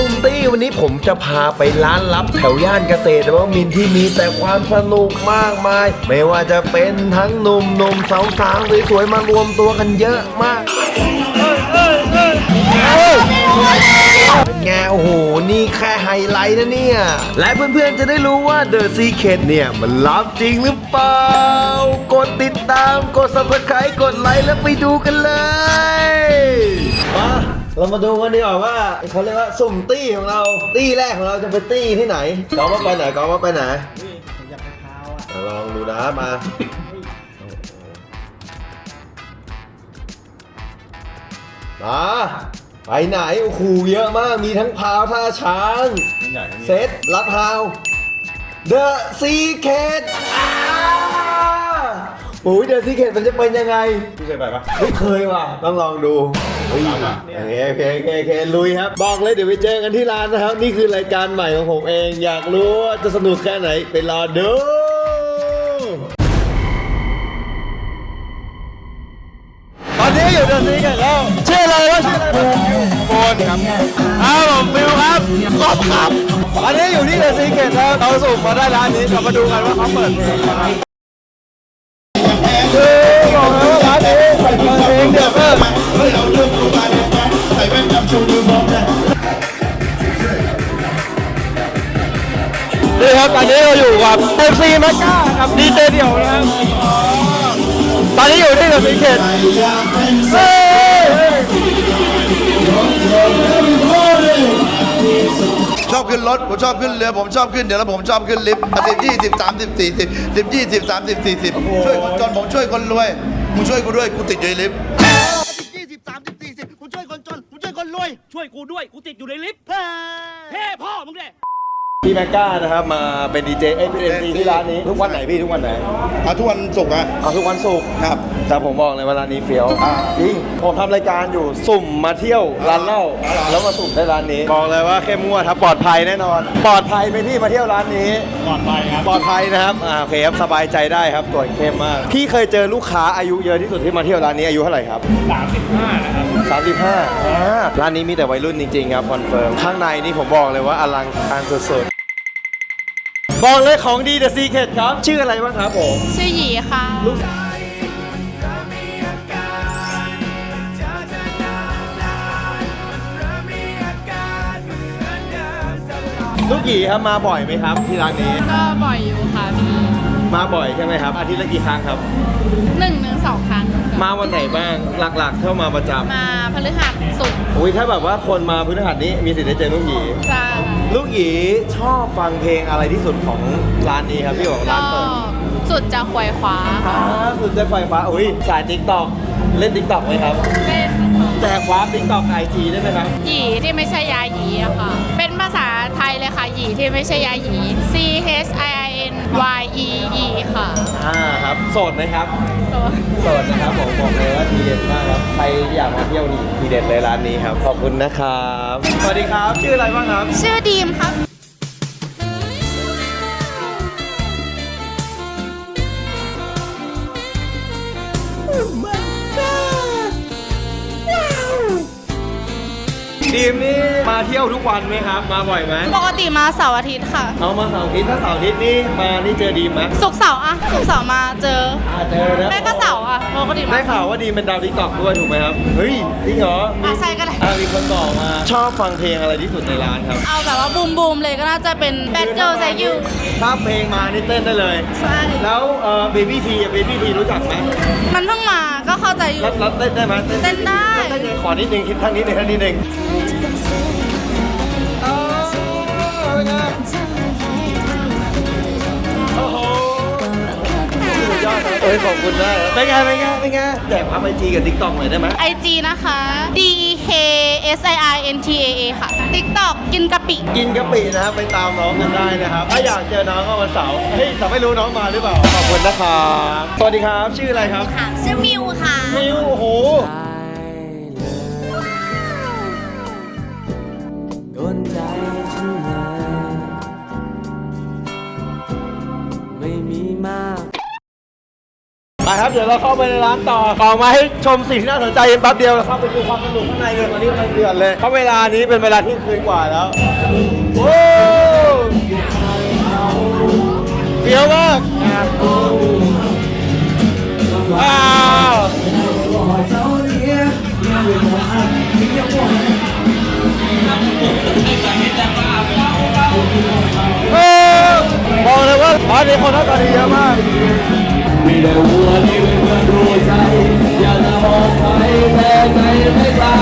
ซุ่มตี้วันนี้ผมจะพาไปร้านลับแถวย่านเกษตรนวมินที่มีแต่ความสนุกมากมาย ไม่ว่าจะเป็นทั้งหนุ่มหนุ่มๆสาวสาวๆสวยๆมารวมตัวกันเยอะมากเป็นไงโอ้โห นี่แค่ไฮไลท์นะเนี่ย และเพื่อนๆจะได้รู้ว่า The Secret เนี่ย มันลับจริงหรือเปล่า กดติดตาม กด subscribe กดไลค์แล้วไปดูกันเลยมา เรามาดูกันดีกว่าว่าเขาเรียกว่าสุ่มตี้ของเรา ตี้แรกของเราจะเป็นตี้ที่ไหนกองว่าไปไหนกองว่าไปไหนอยากไปพาวอะลองดูนะมามาไปไหนโอ้โหเยอะมากมีทั้งพาวท่าช้าง มันใหญ่เซตลัดพาวเดอะซีเคท โอ้ยเดอะซีเคทมันจะเป็นยังไง พี่เคยไปปะ ไม่เคยว่ะ ต้องลองดูเฮ้ยครับ โอเคโอเคโอเคโอเคลุยครับ บอกเลยเดี๋ยวไปเจอกันที่ร้านนะครับ นี่คือรายการใหม่ของผมเอง อยากรู้ว่าจะสนุกแค่ไหนไปรอดู ตอนนี้อยู่เดอะซีกันแล้วชื่ออะไรวะชื่ออะไรวะโฟนครับอ้าวผมฟิวครับกอบครับตอนนี้อยู่ที่เดอะซีเกตแล้วเราสุ่มมาได้ร้านนี้เรามาดูกันว่าเขาเปิดเพลงอะไร นี้เราอยู่กับเอฟซีแมกก้ากับดีเจเดี่ยวนะครับตอนนี้อยู่ที่เดอะซีเกตเฮ้ยชอบขึ้นรถ ผมชอบขึ้นเรือ ผมชอบขึ้นเดี๋ยวแล้วผมชอบขึ้นลิฟต์สิบยี่สิบสามสิบสี่สิบสิบยี่สิบสามสิบสี่สิบช่วยคนจนผมช่วยคนรวยมึงช่วยกูด้วยกูติดอยู่ในลิฟต์ยี่สิบสามสิบสี่สิบกูช่วยคนจนกูช่วยคนรวย ช่วยกูด้วย กูติดอยู่ในลิฟต์เฮ้พ่อมึงเด้ พี่แมกก้านะครับมาเป็นดีเจเอฟเอ็นซีที่ร้านนี้ทุกวันไหนพี่ทุกวันไหนเอาทุกวันศุกร์อะเอาทุกวันศุกร์ครับ แต่ผมบอกเลยว่าร้านนี้เฟี้ยวจริงผมทำรายการอยู่สุ่มมาเที่ยวร้านเหล้าแล้วมาสุ่มได้ร้านนี้บอกเลยว่าเข้มงวดครับปลอดภัยแน่นอน ปลอดภัยไหมพี่มาเที่ยวร้านนี้ ปลอดภัยครับปลอดภัยนะครับอ่าโอเคครับสบายใจได้ครับตรวจเข้มมากพี่เคยเจอลูกค้าอายุเยอะที่สุดที่มาเที่ยวร้านนี้อายุเท่าไหร่ครับสามสิบห้านะครับ 35อ่าร้านนี้มีแต่วัยรุ่นจริงๆครับคอนเฟิร์มข้างในนี่ผมบอกเลยว่าอลังการสุดๆ บอกเลยของดี The Secret ครับ ชื่ออะไรบ้างครับผม ชื่อหยีค่ะ ลูกหยีครับมาบ่อยไหมครับที่ร้านนี้ ก็บ่อยอยู่ค่ะพี่ มาบ่อยใช่ไหมครับ อาทิตย์ละกี่ครั้งครับ หนึ่งถึงสองครั้งมาวันไหนบ้างหลักๆเข้ามาประจมาพฤหัสศุกร์ำอุ้ยถ้าแบบว่าคนมาพฤหัสนี้มีสิทธิ์ได้เจอลูกหยีใช่ลูกหยีชอบฟังเพลงอะไรที่สุดของร้านนี้ครับพี่บอกก็ร้านเปิดสุดจะควยคว้าอ่าสุดใจไฟฟ้าอุ้ยสายติ๊กตอกเล่นติ๊กตอกไหมครับ เป็นแต่คว้าติ๊กตอกไอจีได้ไหมครับ หยีที่ไม่ใช่ยาหยีอะค่ะ เป็นภาษาไทยเลยค่ะหยีที่ไม่ใช่ยาหยี C H I I N Y E E ค่ะ อ่าครับโสดไหมครับโซโสดนะครับผมบอกเลยว่าทีเด็ดมากครับใครอยากมาเที่ยวนี่ทีเด็ดเลยร้านนี้ครับ ขอบคุณนะครับ สวัสดีครับ ชื่ออะไรบ้างครับ ชื่อดีมครับ ดีมนี่มาเที่ยวทุกวันไหมครับ มาบ่อยไหมปกติมาเสาร์อาทิตย์ค่ะ เอามาเสาร์อาทิตย์ถ้าเสาร์อาทิตย์นี่มานี่เจอดีมไหมศุกร์เสาร์อะศุกร์เสาร์มาเจออ่าเจอนะไม่ก็เสาร์อะปกติมาได้ข่าวว่าดีมเป็นดาวติ๊กตอกด้วยถูกไหมครับ เฮ้ยจริงเหรอมีอะใช่ก็ได้อ่ามีคนบอกมา ชอบฟังเพลงอะไรที่สุดในร้านครับเอาแบบว่าบูมบูมๆเลยก็น่าจะเป็น Bad Girl Like You ถ้าเพลงมานี่เต้นได้เลย ใช่แล้วเอ่อเบบี้ทีเบบี้ทีรู้จักไหมมันเพิ่งมาก็เข้า ใจอยู่รับรับเต้นได้ไหมเต้นได้ เต้นยังขอนิดนึงคิดทั้งนิดนึงทั้งนิดนึงโอ้โหสุดยอดครับเอ้ยขอบคุณมากครับเป็นไงเป็นไงเป็นไงแจกพับไอจีกับทิกตอกหน่อยได้ไหม IG นะคะ D E K S I R N T A A ค่ะ TikTok กินกะปิ กินกะปินะครับไปตามน้องกันได้นะครับ ถ้าอยากเจอน้องก็วันเสาร์เฮ้ยแต่ไม่รู้น้องมาหรือเปล่า ขอบคุณนะครับสวัสดีครับชื่ออะไรครับค่ะชื่อมิวค่ะ มิวโอ้โห โดนใจ ไม่มีมากไปครับเดี๋ยวเราเข้าไปในร้านต่อต่อมาให้ชมสิ่งที่น่าสนใจแป๊บเดียวเข้าไปดูความสนุกข้างในเลยตอนนี้กำลังเดือดเลยเพราะเวลานี้เป็นเวลาที่คืนกว่าแล้วโอ้เฟี้ยวมากว้าวเออบอกเลยว่าร้านนี้คนน้าตาดีเยอะมาก มีแต่วัวที่เป็นเพื่อนรู้ใจอยากจะบอกใครแต่ใจไม่กล้า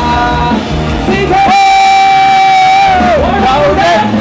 สิเธอเราได้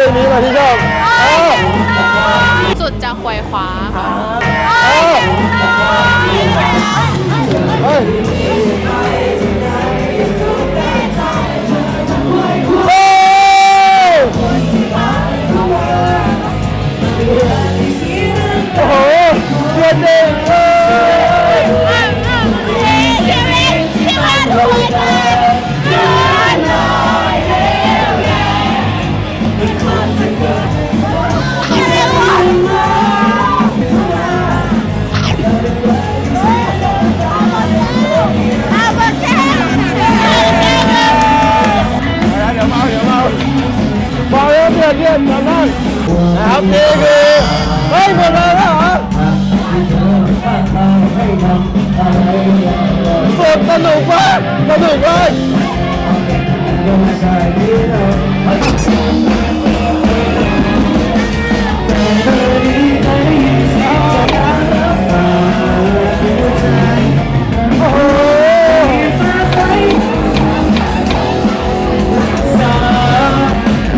เพลงนี้มาที่ชอบ สุดจะควยคว้าค่ะ สดสนุกมากสนุกมากโอ้โห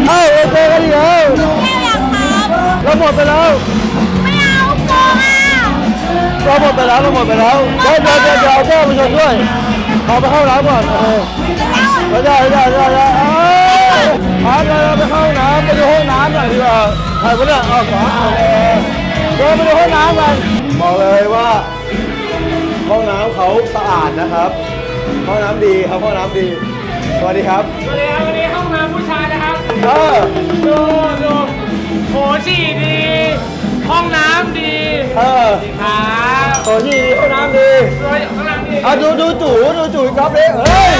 เอ้าเราเจอกันอีกแล้วแค่อยากทำเราหมดไปแล้ว เราหมดไปแล้วเราหมดไปแล้วเดี๋ยวเดี๋ยวเดี๋ยวเดี๋ยวเอาแก้วมาชนด้วยเอาไปเข้าน้ำก่อนโอเคไม่ได้ไม่ได้ไม่ได้ไม่ได้เอ้ยพาเราไปเข้าห้องน้ำไปดูห้องน้ำหน่อยดีกว่าใครก็ได้เอาขวาเอาเลยเดินไปดูห้องน้ำกันบอกเลยว่า ห้องน้ำเขาสะอาดนะครับ ห้องน้ำดีครับห้องน้ำดีสวัสดีครับสวัสดีครับวันนี้ห้องน้ำผู้ชายนะครับเออดูดูโถฉี่ดี ห้องน้ำดีเออครับโอ้ยดีห้องน้ำดีสวยห้องน้ำดีอะดูดูจู่ดูจู่ครับเลยเฮ้ย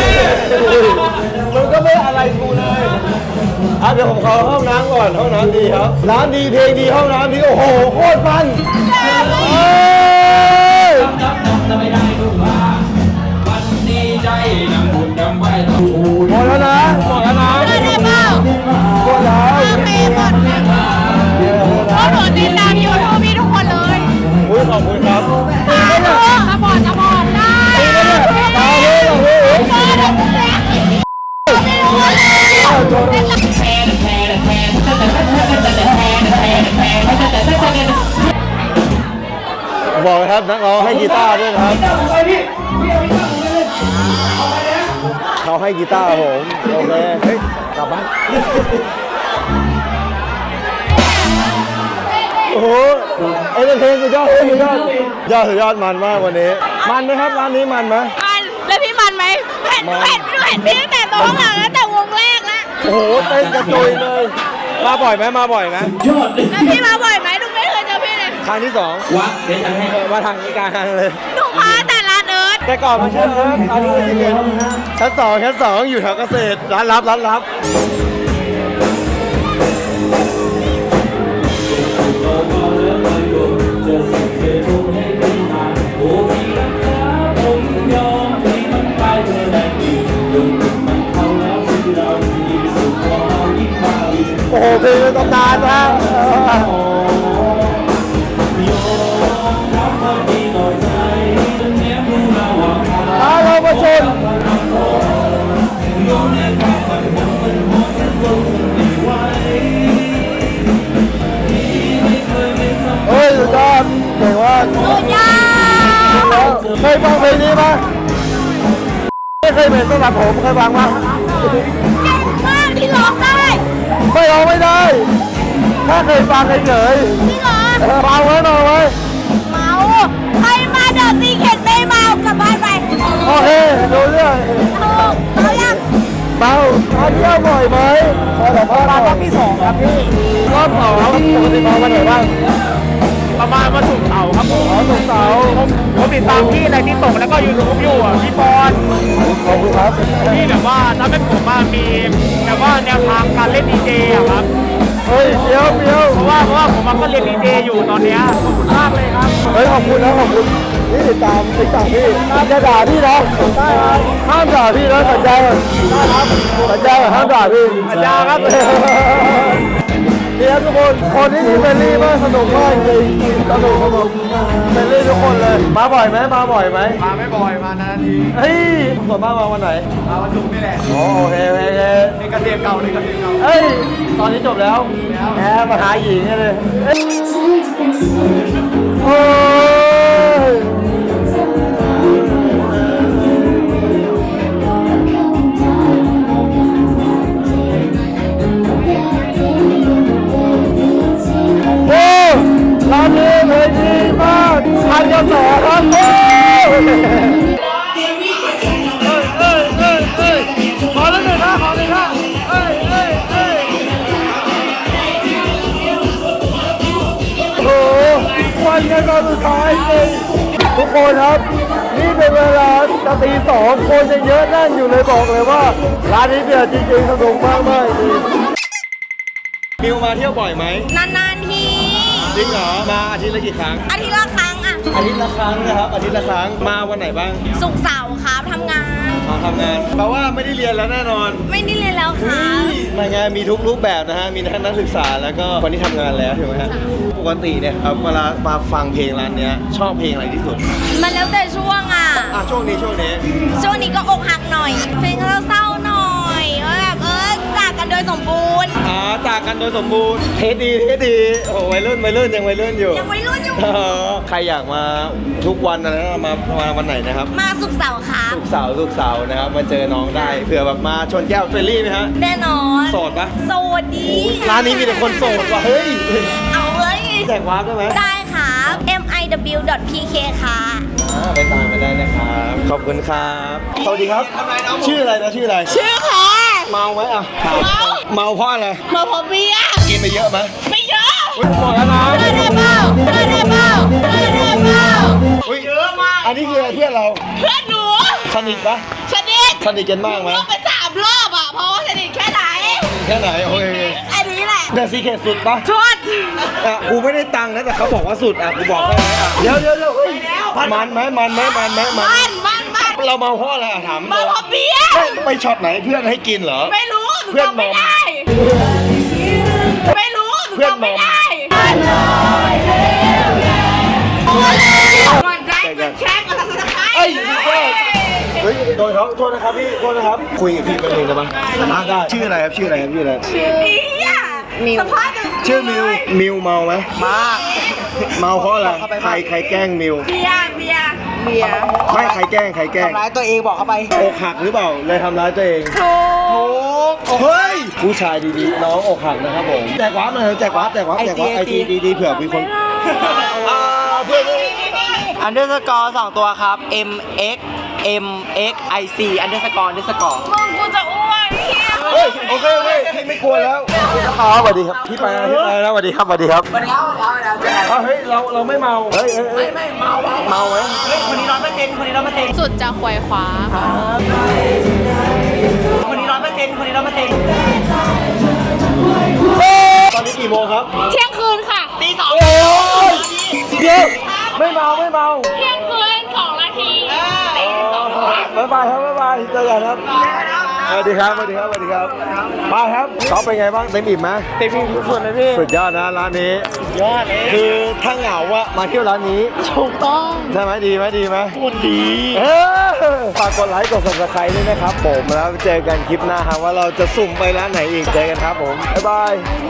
มันก็ไม่อะไรกูเลยอะเดี๋ยวผมขอห้องน้ำก่อนห้องน้ำดีครับร้านดีเพลงดีห้องน้ำดีโอ้โหโคตรมันเอ้ยไม่ได้ทุกว่าวันดีใจนำบุญนำไหวต้องชูหมดแล้วนะหมดแล้วนะได้เปล่าหมดแล้วโอเคหมดเลยเพราะหนูติดตามยูทูบพี่ทุกคนเลย อุ้ยขอบคุณครับ บอกเลยครับนักร้องให้กีตาร์ด้วยนะครับเขาให้กีตาร์ผม โอเค เฮ้ย กลับบ้านโอ้โหเอนเตอร์เทนสุดยอดสุดยอดยอดสุดยอดมันมากวันนี้ มันไหมครับร้านนี้มันไหม มันแล้วพี่มันไหมเห็นเห็นเห็นพี่ตั้งแต่ตรงข้างหลังตั้งแต่วงแรกแล้วโอ้โหเต้นกระจุยเลย มาบ่อยไหมมาบ่อยไหมแล้วพี่มาบ่อย ครั้งที่สองวัดเดี๋ยวจะให้เออมาทางนี้กลางเลย หนูมาแต่ร้านเอิร์ธแต่ก่อนมันชื่อเอิร์ธตอนนี้มันชื่อเอิร์ธชั้นสองชั้นสองอยู่แถวเกษตรร้านลับร้านลับจะสิ่งเคยทุ่มให้ขึ้นมาโอ้ที่รักษาผมยอมที่มันไปเท่านั้นเองลงทุนมันเข้าแล้วที่เรายิ่งสุขกว่ายิ่งมาอีกโอ้โหเพลงในตำนานนะ เคยเหมือนสำหรับผมเคยฟังไหมมากที่ร้องได้ไม่ร้องไม่ได้ถ้าเคยฟังเฉยพี่เหรอๆเออฟังไว้หน่อยไว้เมาใครมาเดอะซีเข็ดไม่เมากลับบ้านไปโอเคดูเรื่องถูกเขายังเมามาเที่ยวบ่อยไหมขอสัมภาษณ์หน่อยรอบที่สองครับพี่รอบสองปกติมาวันไหนบ้าง ประมาณวันศุกร์เสาร์ครับผมอ๋อศุกร์เสาร์ผมติดตามพี่ในที่ตกแล้วก็ยูทูบอยู่อะพี่ปอนขอบคุณครับที่แบบว่าทำให้ผมมามีแบบว่าแนวทางการเล่นดีเจอะครับเฮ้ยเฟี้ยวเฟี้ยวเพราะว่าเพราะว่าผมมาก็เรียนดีเจอยู่ตอนเนี้ยขอบคุณมากเลยครับเฮ้ยขอบคุณนะขอบคุณนี่ติดตามติดตามพี่จะด่าพี่นะได้ครับห้ามด่าพี่นะสัญญาก่อนได้ครับสัญญาก่อนห้ามด่าพี่สัญญาครับ นี่ครับทุกคน คนที่มีเฟรนลี่มากสนุกมากจริงสนุกสนุกเฟรนลี่ทุกคนเลย มาบ่อยไหมมาบ่อยไหมมาไม่บ่อยมานานทีเฮ้ยส่วนมากมาวันไหนมาวันศุกร์นี่แหละอ๋อโอเคโอเคโอเคนี่กระเทียมเก่านี่กระเทียมเก่าเฮ้ย ตอนนี้จบแล้วแหมมาหาหญิงเลยเอ้ยโอ้ย หวันกันตอนสุดท้ายจริงทุกคนครับ นี่เป็นเวลาจะตีสองคนยังเยอะแน่นอยู่เลยบอกเลยว่า ร้านนี้เดือดจริงๆสนุกมากมากๆจริงมิวมาเที่ยวบ่อยไหมนานๆทีจริงเหรอมาอาทิตย์ละกี่ครั้งอาทิตย์ละครั้งอะอาทิตย์ละครั้งนะครับอาทิตย์ละครั้งมาวันไหนบ้างศุกร์เสาร์ครับทำงาน มาทำงานแปลว่าไม่ได้เรียนแล้วแน่นอนไม่ได้เรียนแล้วครับมางานมีทุกรูปแบบนะฮะ มีทั้งนักศึกษาแล้วก็คนที่ทำงานแล้วถูกไหมฮะ ปกติเนี่ยครับเวลามาฟังเพลงร้านเนี้ยชอบเพลงอะไรที่สุด มันแล้วแต่ช่วงอะ อะช่วงนี้ช่วงนี้ ช่วงนี้ก็อกหักหน่อย เพลงเศร้า โดยสมบูรณ์ อ่าจากกันโดยสมบูรณ์ เทสดีเทสดี โอ้โหวัยรุ่นวัยรุ่นยังวัยรุ่นอยู่ยังวัยรุ่นอยู่เออใครอยากมาทุกวันนะมามาวันไหนนะครับมาศุกร์เสาร์ครับทุกเสาร์ทุกเสาร์นะครับ มาเจอน้องได้เผื่อแบบมาชนแก้วเฟรนลี่ไหมฮะ แน่นอนโสดปะ โสดดีร้านนี้มีแต่คนโสดว่ะเฮ้ยเอาเว้ย แจกวาร์ปได้ไหมได้ครับ miw.pk ค่ะ อ่าไปตามมาได้นะครับ ขอบคุณครับ สวัสดีครับ ชื่ออะไรนะชื่ออะไร ชื่อแพร เมาไหมอะเมาเมาเพราะอะไรมาพบเบียร์กินไปเยอะไหมไม่เยอะอุ๊ยหมดแล้วนะได้ได้เปล่าได้ได้เปล่าได้ได้เปล่าอุ๊ยเยอะมากอันนี้คืออะไรเพื่อนเราเพื่อนหนูสนิทปะสนิทสนิทกันมากไหมก็ไปสามรอบอะเพราะว่าสนิทแค่ไหนแค่ไหนโอเคอันนี้แหละเดอะซีเคทสุดปะชุดอะกูไม่ได้ตังค์นะแต่เขาบอกว่าสุดอะกูบอกแค่นี้อะเดี๋ยวเดี๋ยวเดี๋ยวเฮ้ยมันไหมมันไหมมันไหมมันบ้านบ้านบ้าน เราเมาเพราะอะไรอะถามมาพบเบียร์เฮ้ยไปช็อตไหนเพื่อนให้กินเหรอ ไม่รู้หนูเพื่อนจำไม่มอม ได้ ไม่รู้หนูเพื่อนจำไม่มอมได้มันใจมันแช่งมันทัศนคติเอ้ยสุดยอด เฮ้ยโดนเขาโทษนะครับพี่โทษนะครับ คุยกับพี่แป๊บนึงได้ปะอะได้ชื่ออะไรครับชื่ออะไรครับชื่ออะไรมิวสัมภาษณ์ชื่อมิวมิวเมาไหมมากเมาเพราะอะไรใครใครแกล้งมิว เบียร์เบียร์ เบียร์ไม่ใครแกล้งใครแกล้งร้ายตัวเองบอกเข้าไปอกหักหรือเปล่าเลยทำร้ายตัวเองถูกเฮ้ยผู้ชายดีๆน้องอกหักนะครับผมแจกวาร์ปหน่อยแจกวาร์ปแจกวาร์ปแจกวาร์ปไอจีดีๆเผื่อมีคนอ่าเพื่อนอันเดอร์สกอร์สองตัวครับ M X M X I C อันเดอร์สกอร์อันเดอร์สกอร์ ยเฮ้ยโอเคโอเคพี่ไม่กลัวแล้วครับสวัสดีครับพี่ไปนะพี่ไปนะสวัสดีครับสวัสดีครับสวัสดีครับเอาเฮ้ยเราเราไม่เมาเฮ้ยเฮ้ยเฮ้ยไม่เมาเมาไหมคนนี้ร้อยเปอร์เซ็นต์คนนี้ร้อยเปอร์เซ็นต์สุดจะควายคว้าค่ะคนนี้ร้อยเปอร์เซ็นต์คนนี้ร้อยเปอร์เซ็นต์ตอนนี้กี่โมงครับเที่ยงคืนค่ะตีสองโอ้ยเดี๋ยวไม่เมาไม่เมาเที่ยงคืนสองนาทีบ๊ายบายครับบ๊ายบายเจอกันครับ สวัสดีครับสวัสดีครับสวัสดีครับ มาครับเขาเป็นไงบ้างเต็มอิ่มไหมเต็มที่สุดเลยพี่สุดยอดนะร้านนี้ยอดเลยคือถ้าเหงาอะมาเที่ยวร้านนี้ถูกต้องใช่ไหมดีไหมดีไหมคนดีเออฝากกดไลค์กด subscribe ด้วยนะครับผมแล้วเจอกันคลิปหน้าครับว่าเราจะสุ่มไปร้านไหนอีกเจอกันครับผมบ๊ายบาย